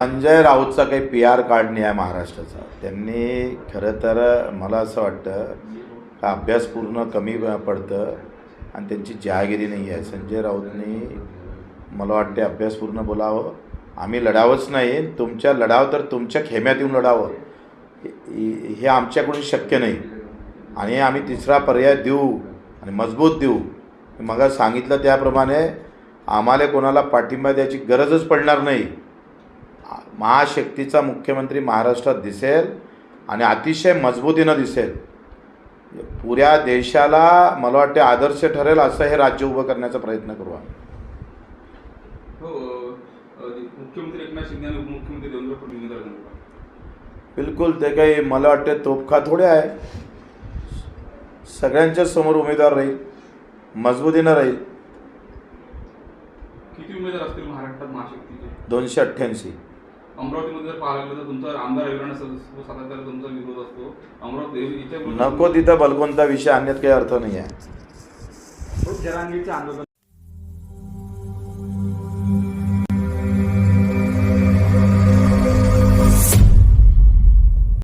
संजय राऊतचा काही P R card नाही आहे महाराष्ट्राचा. त्यांनी खरं तर मला असं वाटतं का अभ्यास पूर्ण कमी पडतं आणि त्यांची जहागिरी नाही आहे. संजय राऊतनी मला वाटते अभ्यास पूर्ण बोलावं. आम्ही लढावंच नाही. तुमच्या लढाव तर तुमच्या खेम्यात येऊन लढावं. हे हे आमच्याकडून शक्य नाही. आणि आम्ही तिसरा पर्याय देऊ आणि मजबूत देऊ. मग सांगितलं त्याप्रमाणे आम्हाला कोणाला पाठिंबा द्यायची गरजच पडणार नाही. महाशक्तीचा मुख्यमंत्री महाराष्ट्रात दिसेल आणि अतिशय मजबूतीनं दिसेल. पुऱ्या देशाला मला वाटते आदर्श ठरेल असं हे राज्य उभं करण्याचा प्रयत्न करू आम्ही. हो अ, मुख्यमंत्री एकनाथ शिंदे आणि उपमुख्यमंत्री देवेंद्र फडणवीस उमेदवार आहेत. बिलकुल ते काही मला वाटते तोफखा थोडे आहे. सगळ्यांच्याच समोर उमेदवार राहील मजबूतीनं राहील. किती उमेदवार असतील महाराष्ट्रात महाशक्तीचे? दोनशे अठ्ठ्याऐंशी. अमरावतीमध्ये जर पाहायला गेलं तर तुमचा आमदार रविराणा सातत्याला तुमचा विरोध असतो. अमरावती इथे नको तिथं बलकोनचा विषय आणण्यात काही अर्थ नाही आहे खूप जरांगीचे आंदोलन